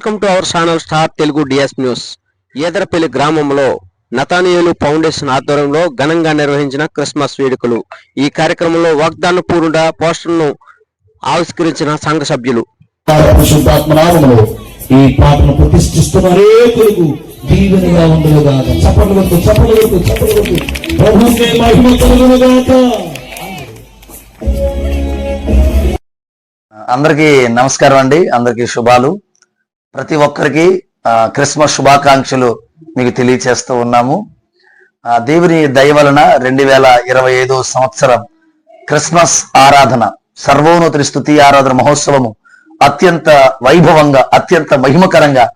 Welcome to our channel star Telugu DS news. Edarapalli గ్రామంలో నతానియలు foundation ఆధ్వర్యంలో ఘనంగా నిర్వహించిన క్రిస్మస్ వేడుకలు. ఈ కార్యక్రమంలో వాగ్దాన పూర్ణ పోస్టర్ను ఆవిష్కరించిన సంఘ సభ్యులు. ఈ పాటను ప్రతిష్ఠిస్తున్న అనేకులకు దీవెనగా చప్పట్లు చప్పట్లు చప్పట్లు ప్రభుత్వ మహిమ కలుగునుగాక. అందరికీ నమస్కారం అండి. అందరికీ శుభాలు. ప్రతి ఒక్కరికి క్రిస్మస్ శుభాకాంక్షలు మీకు తెలియచేస్తూ ఉన్నాము. దేవుని దయ వలన రెండు వేల ఇరవై ఐదో సంవత్సరం క్రిస్మస్ ఆరాధన సర్వోన్నతి స్థుతి ఆరాధన మహోత్సవము అత్యంత వైభవంగా అత్యంత మహిమకరంగా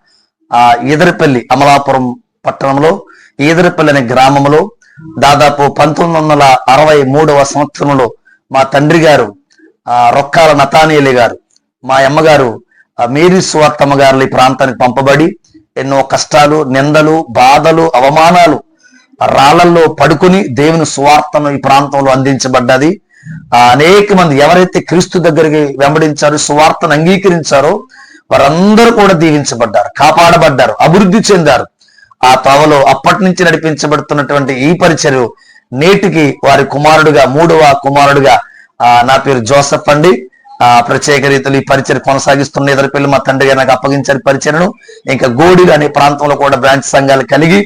ఆ ఈదరపల్లి అమలాపురం పట్టణంలో ఈదరపల్లి అనే గ్రామంలో దాదాపు పంతొమ్మిది వందల అరవై మూడవ సంవత్సరంలో మా తండ్రి గారు ఆ రొక్కాల నతానీయులు గారు మా అమ్మగారు మేరీ సువార్తమ్మ గారు ఈ ప్రాంతానికి పంపబడి ఎన్నో కష్టాలు నిందలు బాధలు అవమానాలు రాళ్ళలో పడుకుని దేవుని సువార్తను ఈ ప్రాంతంలో అందించబడ్డది. అనేక మంది ఎవరైతే క్రీస్తు దగ్గరికి వెంబడించారో సువార్తను అంగీకరించారో వారందరూ కూడా దీవించబడ్డారు కాపాడబడ్డారు అభివృద్ధి చెందారు. ఆ త్రోవలో అప్పటి నుంచి నడిపించబడుతున్నటువంటి ఈ పరిచర్య నేటికి వారి కుమారుడుగా మూడవ కుమారుడుగా ఆ, నా పేరు జోసఫ్ అండి. ఆ ప్రత్యేక రీతిలో ఈ పరిచయం కొనసాగిస్తున్న ఇద్దరు పిల్లలు మా తండ్రి గారు నాకు అప్పగించారు పరిచయను ఇంకా గోడిలు అనే ప్రాంతంలో కూడా బ్రాంచ్ సంఘాలు కలిగి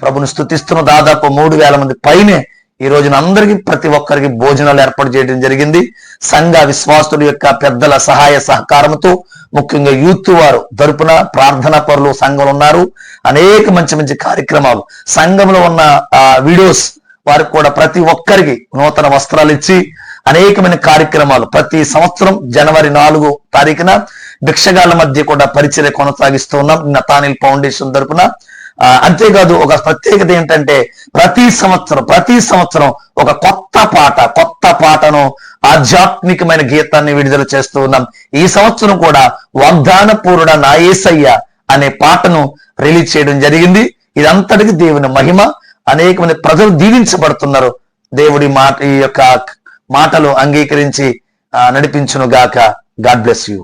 ప్రభుని స్థుతిస్తున్న దాదాపు మూడు వేల మంది పైనే ఈ రోజున అందరికీ ప్రతి ఒక్కరికి భోజనాలు ఏర్పాటు చేయడం జరిగింది. సంఘ విశ్వాసుల యొక్క పెద్దల సహాయ సహకారంతో ముఖ్యంగా యూత్ వారు తరపున ప్రార్థనా పరులు సంఘంలో ఉన్నారు. అనేక మంచి మంచి కార్యక్రమాలు. సంఘంలో ఉన్న ఆ వీడియోస్ వారికి కూడా ప్రతి ఒక్కరికి నూతన వస్త్రాలు ఇచ్చి అనేకమైన కార్యక్రమాలు ప్రతి సంవత్సరం జనవరి నాలుగు తారీఖున భిక్షగాళ్ళ మధ్య కూడా పరిచర్య కొనసాగిస్తూ ఉన్నాం. నతానిల్ ఫౌండేషన్ తరపున. అంతేకాదు ఒక ప్రత్యేకత ఏంటంటే ప్రతి సంవత్సరం ప్రతి సంవత్సరం ఒక కొత్త పాట కొత్త పాటను ఆధ్యాత్మికమైన గీతాన్ని విడుదల చేస్తూ ఉన్నాం. ఈ సంవత్సరం కూడా వాగ్దాన పూరుడ నాయేసయ్య అనే పాటను రిలీజ్ చేయడం జరిగింది. ఇదంతటికి దేవుని మహిమ. అనేకమంది ప్రజలు దీవించబడుతున్నారు. దేవుడి మాట ఈ యొక్క మాటలు అంగీకరించి నడిపించును గాక గాడ్ బ్లెస్ యూ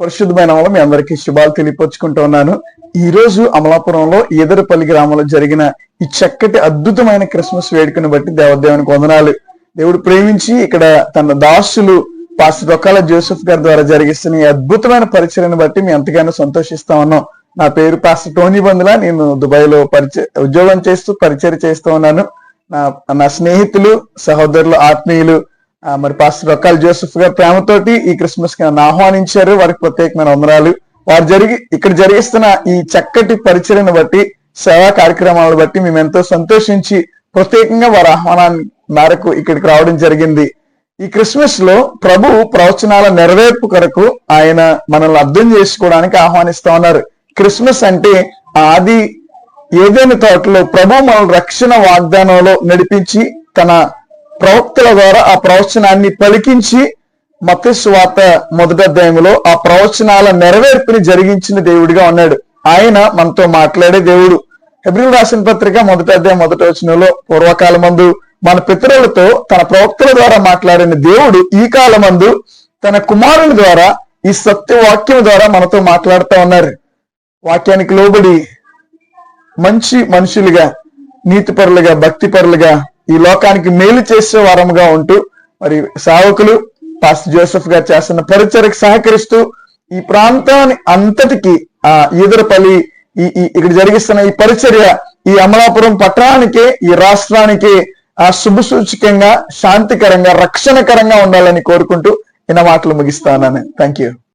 పరిశుద్ధమైన వల్ల మీ అందరికీ శుభాలు తెలియపరుచుకుంటూ ఉన్నాను. ఈ రోజు అమలాపురంలో ఈదరపల్లి గ్రామంలో జరిగిన ఈ చక్కటి అద్భుతమైన క్రిస్మస్ వేడుకను బట్టి దేవదేవునికి వందనాలు. దేవుడు ప్రేమించి ఇక్కడ తన దాసులు పాస్టర్ రొక్కాల జోసెఫ్ గారి ద్వారా జరిగిస్తున్న ఈ అద్భుతమైన పరిచయను బట్టి మేము ఎంతగానో సంతోషిస్తా ఉన్నాం. నా పేరు పాస్టర్ టోనీ బందుల. నేను దుబాయ్లో పరిచయ ఉద్యోగం చేస్తూ పరిచయం చేస్తూ ఉన్నాను. నా స్నేహితులు సహోదరులు ఆత్మీయులు మరి పాస్టర్ రొక్కాల జోసెఫ్ గారు ప్రేమతోటి ఈ క్రిస్మస్కి నన్ను ఆహ్వానించారు. వారికి ప్రత్యేకమైన వందనాలు. వారు జరిగి ఇక్కడ జరిగిస్తున్న ఈ చక్కటి పరిచయను బట్టి సేవా కార్యక్రమాలను బట్టి మేము ఎంతో సంతోషించి ప్రత్యేకంగా వారి ఆహ్వానాన్ని మేరకు ఇక్కడికి రావడం జరిగింది. ఈ క్రిస్మస్లో ప్రభు ప్రవచనాల నెరవేర్పు కొరకు ఆయన మనల్ని అర్థం చేసుకోవడానికి ఆహ్వానిస్తా ఉన్నారు. క్రిస్మస్ అంటే ఆది ఏదైనా తోటలో ప్రభు మనం రక్షణ వాగ్దానంలో నడిపించి తన ప్రవక్తల ద్వారా ఆ ప్రవచనాన్ని పలికించి మతస్వార్త మొదటి అధ్యాయంలో ఆ ప్రవచనాల నెరవేర్పుని జరిగించిన దేవుడిగా ఉన్నాడు. ఆయన మనతో మాట్లాడే దేవుడు. ఎబ్రిల్ రాసిన పత్రిక మొదటి అధ్యాయం మొదటి వచనంలో పూర్వకాలమందు మన పితరులతో తన ప్రవక్తల ద్వారా మాట్లాడిన దేవుడు ఈ కాలమందు తన కుమారుని ద్వారా ఈ సత్యవాక్యం ద్వారా మనతో మాట్లాడుతూ ఉన్నారు. వాక్యానికి లోబడి మంచి మనుషులుగా నీతిపరులుగా భక్తిపరులుగా ఈ లోకానికి మేలు చేసే వారముగా ఉంటూ మరి సావకులు పాస్ జోసెఫ్ గారు చేస్తున్న పరిచయకు సహకరిస్తూ ఈ ప్రాంతాన్ని అంతటికి ఆ ఈదరపల్లి ఈ ఇక్కడ జరిగిస్తున్న ఈ పరిచర్య ఈ అమలాపురం పట్టణానికి ఈ రాష్ట్రానికి ఆ శుభ సూచకంగా శాంతికరంగా రక్షణకరంగా ఉండాలని కోరుకుంటూ ఇన్న మాటలు ముగిస్తానని. Thank you